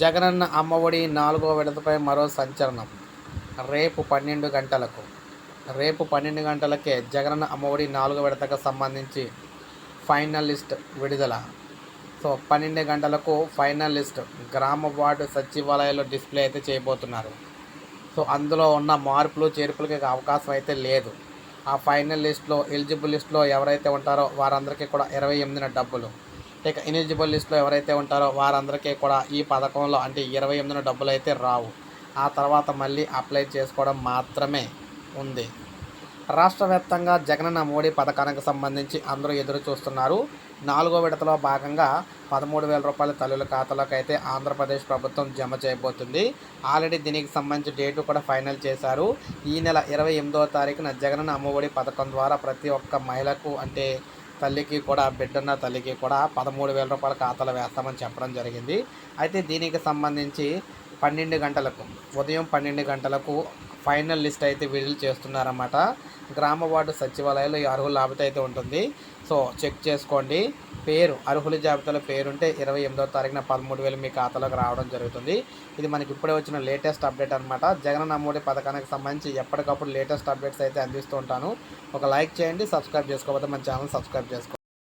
జగనన్న అమ్మఒడి నాలుగో విడతపై మరో సంచలనం. రేపు పన్నెండు గంటలకు. రేపు పన్నెండు గంటలకే జగనన్న అమ్మఒడి నాలుగో విడతకు సంబంధించి ఫైనల్ లిస్ట్ విడుదల. సో పన్నెండు గంటలకు ఫైనల్ లిస్ట్ గ్రామ వార్డు సచివాలయాల్లో డిస్ప్లే అయితే చేయబోతున్నారు. సో అందులో ఉన్న మార్పులు చేర్పులకి అవకాశం అయితే లేదు. ఆ ఫైనల్ లిస్ట్లో ఎలిజిబుల్ లిస్ట్లో ఎవరైతే ఉంటారో వారందరికీ కూడా ఇరవై ఎనిమిదిన డబ్బులు. ఇక ఎలిజిబుల్ లిస్ట్లో ఎవరైతే ఉంటారో వారందరికీ కూడా ఈ పథకంలో అంటే ఇరవై ఎనిమిదిన డబ్బులు అయితే రావు. ఆ తర్వాత మళ్ళీ అప్లై చేసుకోవడం మాత్రమే ఉంది. రాష్ట్ర వ్యాప్తంగా జగనన్న మోడీ పథకానికి సంబంధించి అందరూ ఎదురు చూస్తున్నారు. నాలుగో విడతలో భాగంగా పదమూడు వేల రూపాయల తల్లుల ఖాతాలోకి అయితే ఆంధ్రప్రదేశ్ ప్రభుత్వం జమ చేయబోతుంది. ఆల్రెడీ దీనికి సంబంధించి డేటు కూడా ఫైనల్ చేశారు. ఈ నెల ఇరవై ఎనిమిదవ తారీఖున జగనన్న అమ్మఒడి పథకం ద్వారా ప్రతి ఒక్క మహిళకు అంటే తల్లికి కూడా బిడ్డన్న తల్లికి కూడా పదమూడు వేల రూపాయల ఖాతాలు వేస్తామని చెప్పడం జరిగింది. అయితే దీనికి సంబంధించి పన్నెండు గంటలకు ఉదయం పన్నెండు గంటలకు ఫైనల్ లిస్ట్ అయితే విడుదల చేస్తున్నారన్నమాట. గ్రామ వార్డు సచివాలయంలో ఈ అర్హుల జాబితా అయితే ఉంటుంది. సో చెక్ చేసుకోండి. పేరు అర్హుల జాబితాలో పేరుంటే ఇరవై ఎనిమిదో తారీఖున పదమూడు వేలు మీ ఖాతాలోకి రావడం జరుగుతుంది. ఇది మనకి ఇప్పుడే వచ్చిన లేటెస్ట్ అప్డేట్ అనమాట జగన్ నమ్మోడి పథకానికి సంబంధించి ఎప్పటికప్పుడు లేటెస్ట్ అప్డేట్స్ అయితే అందిస్తూ ఉంటాను. ఒక లైక్ చేయండి సబ్స్క్రైబ్ చేసుకోకపోతే మన ఛానల్ సబ్స్క్రైబ్ చేసుకోండి.